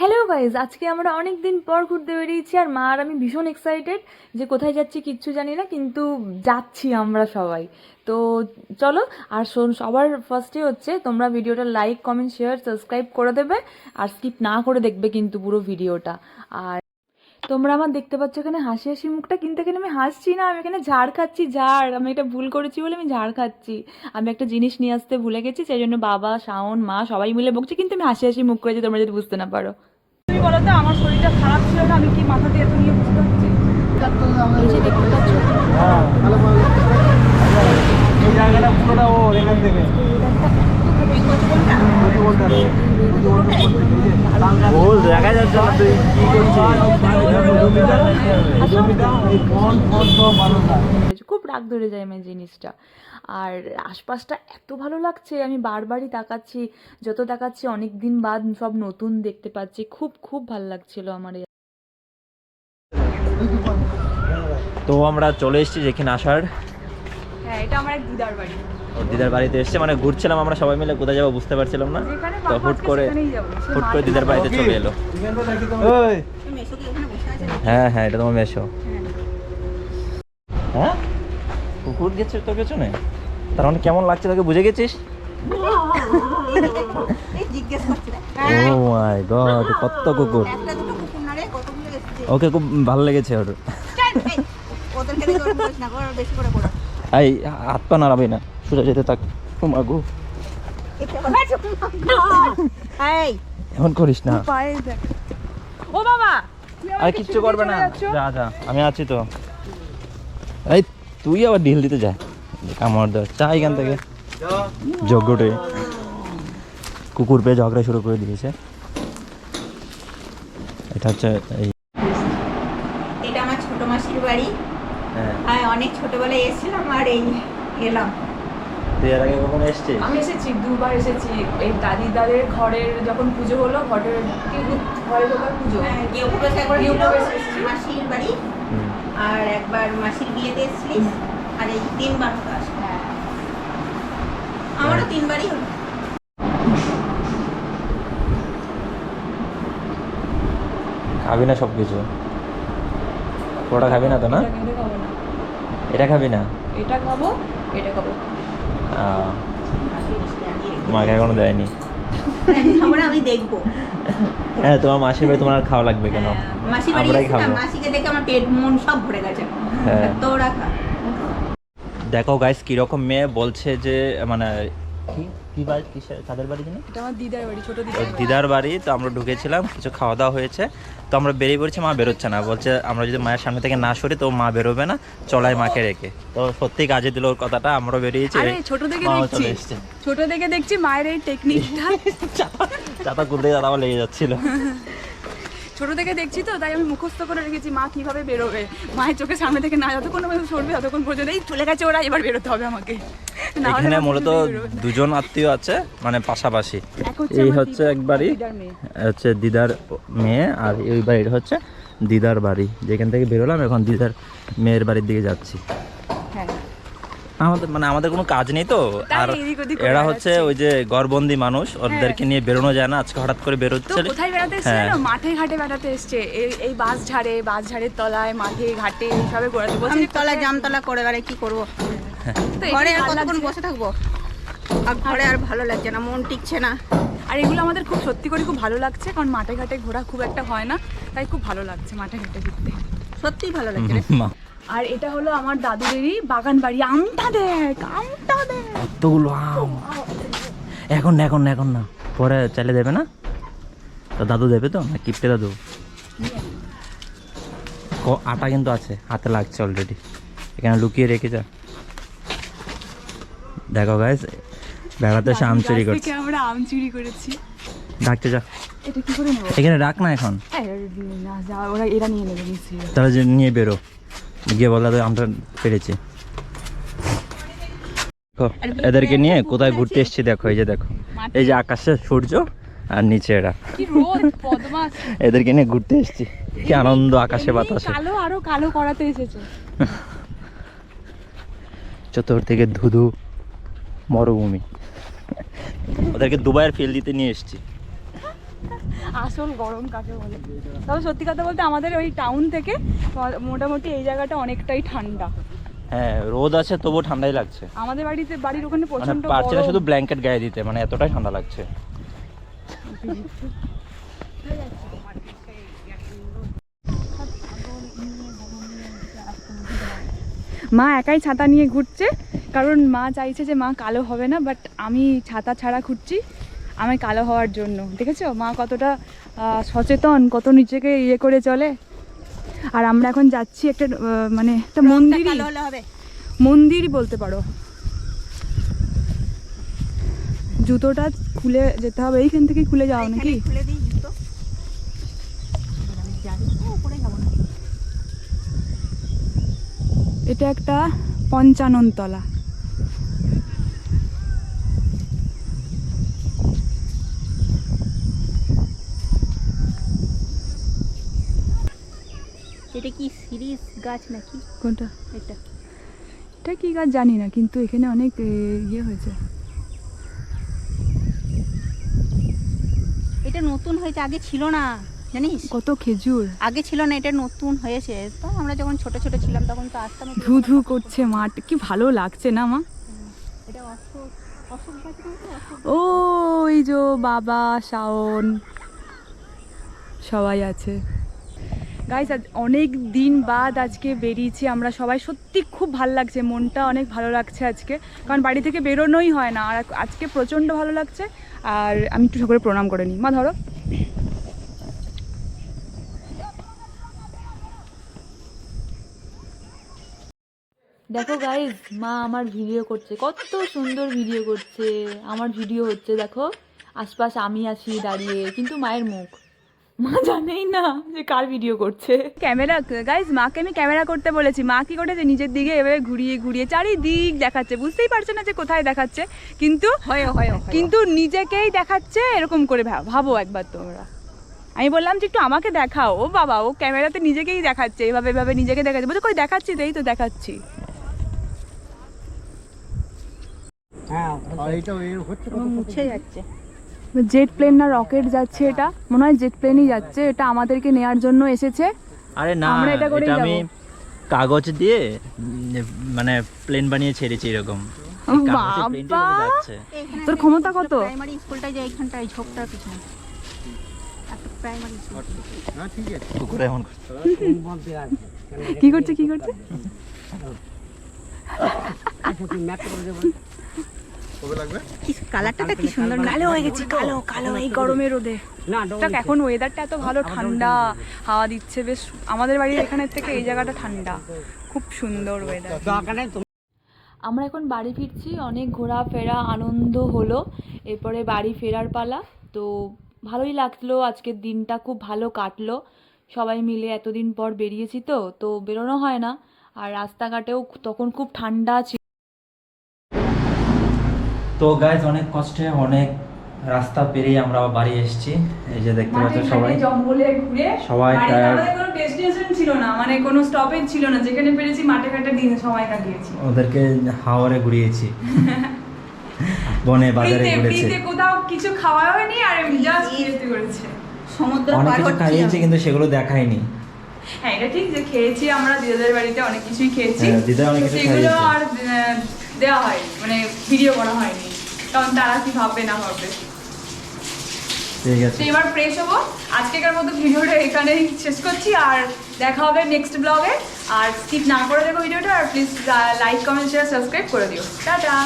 Hello guys আজকে আমরা অনেক দিন পর ঘুরতে বেরিয়েছি আর মা আর আমি ভীষণ এক্সাইটেড যে কোথায় যাচ্ছি কিচ্ছু জানি না, কিন্তু যাচ্ছি আমরা সবাই। তো চলো, আর শোন, সবার ফার্স্টে হচ্ছে তোমরা ভিডিওটা লাইক কমেন্ট শেয়ার সাবস্ক্রাইব করে দেবে। আর স্কিপ না করে দেখবে কিন্তু পুরো ভিডিওটা। আর তোমরা আমার দেখতে পাচ্ছ এখানে হাসি হাসি মুখটা কিন্তু এখানে আমি হাসছি না আমি এখানে ঝাড় খাচ্ছি ঝাড়। আমি এটা ভুল করেছি বলে আমি ঝাড় খাচ্ছি। আমি একটা জিনিস নিয়ে আসতে ভুলে গেছি সেই জন্য বাবা শাওন মা সবাই মিলে বকছে কিন্তু আমি হাসি হাসি মুখ করেছি তোমরা যদি বুঝতে না পারো। তুমি বলো তো আমার শরীরটা খারাপ ছিল না আমি কি মাথা দিয়ে এত নিয়ে বুঝতে পারছি এই যে দেখতে পাচ্ছ এই জায়গাটা পুরোটা ও এখান থেকে ও দেখা যাচ্ছে না তুই কি করছিস খুব রাগ ধরে যায় আমার জিনিসটা। আর আশপাশটা এত ভালো লাগছে আমি বারবারই তাকাচ্ছি যত তাকাচ্ছি অনেক দিন বাদ সব নতুন দেখতে পাচ্ছি খুব খুব ভালো লাগছিল আমার তো আমরা চলে এসেছি যেখানে আসার। হ্যাঁ এটা আমার এক দিদার বাড়ি। ওর দিদার বাড়িতে এসেছে মানে ঘুরছিলাম আমরা সবাই মিলে কোথায় যাব বুঝতে পারছিলাম না। তো হুট করে হুট করে দিদার বাড়িতে চলে এলো। হ্যাঁ হ্যাঁ এটা তোমার মেশো হ্যাঁ। কুকুর গেছে তোর পেছনে? তার মানে কেমন লাগছে তোকে বুঝে গেছিস? না ও মাই গড কত কুকুর। ওকে খুব ভালো লেগেছে ওর। এই, হাত পা নাড়াবি না। সোজা যেতে থাক। এই। এমন করিস না। ও বাবা। আর কিচ্ছু করবে না। যা যা আমি আছি তো। এই তুই আবার ঢিল দিতে যা। কামড় দেওয়া চা এখান থেকে। যজ্ঞটে। কুকুর পেয়ে ঝগড়া শুরু করে দিয়েছে। এটা হচ্ছে এই এটা আমার ছোট মাসির বাড়ি। হ্যাঁ। অনেক ছোটবেলায় এসেছিলাম আর এই এলাম। তুই এর আগে কখনো এসছিস? আমি এসেছি দুবার এসেছি। এই দাদি দাদের ঘরের যখন পুজো হলো ঘরের কি ঘরে ঢোকার পুজো? হ্যাঁ, এসেছি। মাসির বাড়ি। আর একবার মাসির বিয়েতে এসেছিলিস? আর এই তিনবার তো হ্যাঁ। আমারও তিনবারই হলো। খাবি না সব কিছু পুরোটা খাবি না তো না? এটা খাব না। এটা খাবি এটা খাব মাকে এখনও দেয়নি। আমরা আমি দেখব। হ্যাঁ তোমার মাসির বাড়ি তোমার আর খাওয়া লাগবে কেন? হ্যাঁ, মাসির বাড়ি খাব। মাসিকে দেখে আমার পেট মন সব ভরে গেছে। হ্যাঁ। তোরা খা। দেখো গাইস কীরকম মেয়ে বলছে যে মানে কি? কি বাড়ি? কিসের? কাদের বাড়ি জানি? এটা আমার দিদার বাড়ি ছোট তো দিদার দিদার বাড়ি তো আমরা ঢুকেছিলাম কিছু খাওয়া দাওয়া হয়েছে। তো আমরা বেরিয়ে পড়ছি মা বেরোচ্ছে না। বলছে আমরা যদি মায়ের সামনে থেকে না সরি তো মা বেরোবে না চলাই মাকে রেখে। তো সত্যি কাজে দিল ওর কথাটা আমরাও বেরিয়েছি আরে ছোট থেকে দেখছি। ছোট থেকে দেখছি মায়ের এই টেকনিকটা চাতা কুলতে দাদা লেগে যাচ্ছিল। ছোট থেকে দেখছি তো তাই আমি মুখস্থ করে রেখেছি মা কীভাবে বেরোবে? মায়ের চোখের সামনে থেকে না যতক্ষণ সরবে ততক্ষণ পর্যন্ত এই চলে গেছে ওরা এবার বেরোতে হবে আমাকে। এখানে মূলত। দুজন আত্মীয় আছে মানে পাশাপাশি। এই হচ্ছে এক বাড়ি হচ্ছে দিদার মেয়ে আর এই বাড়িটা হচ্ছে দিদার বাড়ি। যেখান থেকে বেরোলাম এখন দিদার মেয়ের বাড়ির দিকে যাচ্ছি। হ্যাঁ। আমাদের মানে আমাদের কোনো কাজ নেই তো আর এরা হচ্ছে ওই যে গড়বন্দি মানুষ ওদেরকে নিয়ে বেরোনো যায় না আজকে হঠাৎ করে বেরোচ্ছে। কোথায় বেড়াতে এসছে হ্যাঁ। মাঠে ঘাটে বেড়াতে এসছে। এই এই বাস ঝাড়ে বাস ঝাড়ের তলায় মাঠে ঘাটে এইসবে ঘোরাতে বলছে। আমি তলা জামতলা করে বেড়াই কি করব? ঘরে আর কতক্ষণ বসে থাকব? আর ঘরে আর ভালো লাগছে না মন টিকছে না। আর এগুলো আমাদের খুব সত্যি করে খুব ভালো লাগছে কারণ মাঠে ঘাটে ঘোরা খুব একটা হয় না তাই খুব ভালো লাগছে মাঠে ঘাটে ঘুরতে। সত্যিই ভালো লাগছে আর এটা হলো আমার দাদুদেরই বাগান বাড়ি আমটা দেখ আমটা দেখ। কতগুলো আম। এখন না এখন না এখন না। পরে চাইলে দেবে না? তো দাদু দেবে তো? না কিপটে দাদু? ক- আটা কিন্তু আছে হাতে লাগছে অলরেডি এখানে লুকিয়ে রেখে যা। দেখো গাইস বেড়াতে এসে আম চুরি করছে। আমরা আম চুরি করেছি। ডাকতে যা। এটা কি করে নেব? এখানে রাখ না এখন। ওরা এরা নিয়ে নেবে তাহলে যে নিয়ে বেরো। গিয়ে বল দাদু আমটা পেরেছি। দেখো, এদেরকে নিয়ে কোথায় ঘুরতে এসেছি দেখো এই যে দেখো। এই যে আকাশে সূর্য আর নিচে এরা। এদেরকে নিয়ে ঘুরতে এসেছি। কি আনন্দ আকাশে বাতাসে। কালো আরও কালো করাতে এসেছে। চতুর থেকে ধুধু। মরুভূমি। ওদেরকে দুবাইয়ের ফেল দিতে নিয়ে এসেছি। আসল গরম কাকে বলে? তবে সত্যি কথা বলতে আমাদের ওই টাউন থেকে মোটামুটি এই জায়গাটা অনেকটাই ঠান্ডা। হ্যাঁ রোদ আছে তবুও ঠান্ডাই লাগছে। আমাদের বাড়িতে বাড়ির ওখানে মানে প্রচণ্ড পারছে না শুধু ব্ল্যাঙ্কেট গায়ে দিতে মানে এতটাই ঠান্ডা লাগছে। মা একাই ছাতা নিয়ে ঘুরছে। কারণ মা চাইছে যে মা কালো হবে না বাট আমি ছাতা ছাড়া খুঁজছি আমি কালো হওয়ার জন্য দেখেছ? মা কতটা সচেতন কত নিজেকে ইয়ে করে চলে। আর আমরা এখন যাচ্ছি একটা মানে একটা হবে। মন্দিরই বলতে পারো। জুতোটা খুলে যেতে হবে এইখান থেকে খুলে যাও নাকি? এটা একটা পঞ্চানন এটা কি সিরিজ গাছ নাকি? কোনটা? এটা। এটা কি গাছ জানি না কিন্তু এখানে অনেক ইয়ে হয়েছে। এটা নতুন হয়েছে আগে ছিল না জানিস? কত খেজুর। আগে ছিল না এটা নতুন হয়েছে। তো আমরা যখন ছোট ছোট ছিলাম তখন তো আসতাম। ধু ধু করছে মাঠ কি ভালো লাগছে না মা? এটা অশোক ও এই যে বাবা শাওন সবাই আছে। গাইস আজ অনেক দিন বাদ আজকে বেরিয়েছি। আমরা সবাই সত্যি খুব ভালো লাগছে, মনটা অনেক ভালো লাগছে আজকে। কারণ বাড়ি থেকে বেরোনোই হয় না, আর আজকে প্রচণ্ড ভালো লাগছে। আর আমি একটু সকলে প্রণাম করে নিই। মা, ধরো। দেখো গাইজ মা আমার ভিডিও করছে। কত সুন্দর ভিডিও করছে। আমার ভিডিও হচ্ছে, দেখো, আশপাশ আমি আছি দাঁড়িয়ে, কিন্তু মায়ের মুখ। মা জানেই না যে কার ভিডিও করছে। ক্যামেরা গাইজ মাকে আমি ক্যামেরা করতে বলেছি। মা কি করেছে? নিজের দিকে এভাবে ঘুরিয়ে ঘুরিয়ে চারিদিক দেখাচ্ছে। বুঝতেই পারছে না যে কোথায় দেখাচ্ছে। কিন্তু হয় হয় হয়। কিন্তু নিজেকেই দেখাচ্ছে এরকম করে ভাব- ভাবো একবার তোমরা। আমি বললাম যে একটু আমাকে দেখাও। ও বাবা ও ক্যামেরাতে নিজেকেই দেখাচ্ছে। এইভাবে এভাবে নিজেকে দেখাচ্ছে। বলছে কই দেখাচ্ছি তো এই তো দেখাচ্ছি। মুছে যাচ্ছে। জেট প্লেন না রকেট যাচ্ছে এটা। মনে হয় জেট প্লেনই যাচ্ছে এটা আমাদেরকে নেয়ার জন্য এসেছে। আরে না আমরা এটা এটা আমি কাগজ দিয়ে মানে প্লেন বানিয়ে ছেড়েছি এরকম। বাবা! তোর ক্ষমতা কত? প্রাইমারি স্কুলটা যে এইখানটায় ঝোপটার পিছনে। একটা প্রাইমারি স্কুল কুকুরে এমন করছে। কি করছে কি করছে কি কালারটা কি সুন্দর কালো হয়ে গেছি কালো কালো এই গরমে রোদে। দেখ এখন ওয়েদারটা এত ভালো ঠান্ডা হাওয়া দিচ্ছে বেশ আমাদের বাড়ির এখানের থেকে এই জায়গাটা ঠান্ডা। খুব সুন্দর ওয়েদার আমরা এখন বাড়ি ফিরছি অনেক ঘোরাফেরা আনন্দ হলো। এরপরে বাড়ি ফেরার পালা। তো ভালোই লাগল আজকের দিনটা খুব ভালো কাটলো। সবাই মিলে এতদিন পর বেরিয়েছি তো তো বেরোনো হয় না। আর রাস্তাঘাটেও তখন খুব ঠান্ডা ছিল। তো গাইজ অনেক কষ্টে অনেক রাস্তা পেরিয়ে আমরা বাড়ি এসেছি। এই যে দেখতে পাচ্ছ সবাই। জঙ্গলে ঘুরে সবাই কোনো ডেস্টিনেশন ছিল না মানে কোনো স্টপেজ ছিল না। যেখানে পেরেছি মাঠে ঘাটে দিন সময় কাটিয়েছি। ওদেরকে হাওয়ারে ঘুরিয়েছি। বনে বাজারে ঘুরেছে। কোথাও কিছু খাওয়া হয়নি আর জাস্ট যেতে করেছে। সমুদ্র অনেক কিছু খাইয়েছি কিন্তু সেগুলো দেখাইনি। হ্যাঁ এটা ঠিক যে খেয়েছি আমরা দিদাদের বাড়িতে অনেক কিছুই খেয়েছি। হ্যাঁ, দিদা অনেক কিছু সেগুলো আর আহ, দেওয়া হয়নি মানে ভিডিও করা হয়নি। কারণ তারা কি ভাববে না ভাববে। ঠিক আছে। এবার ফ্রেশ হব। আজকেকার মতো ভিডিওটা এখানেই শেষ করছি আর দেখা হবে নেক্সট ব্লগে আর স্কিপ না করে দেখো ভিডিওটা আর please like comment share subscribe করে দিও। টাটা!